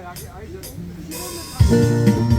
ya. Hayır.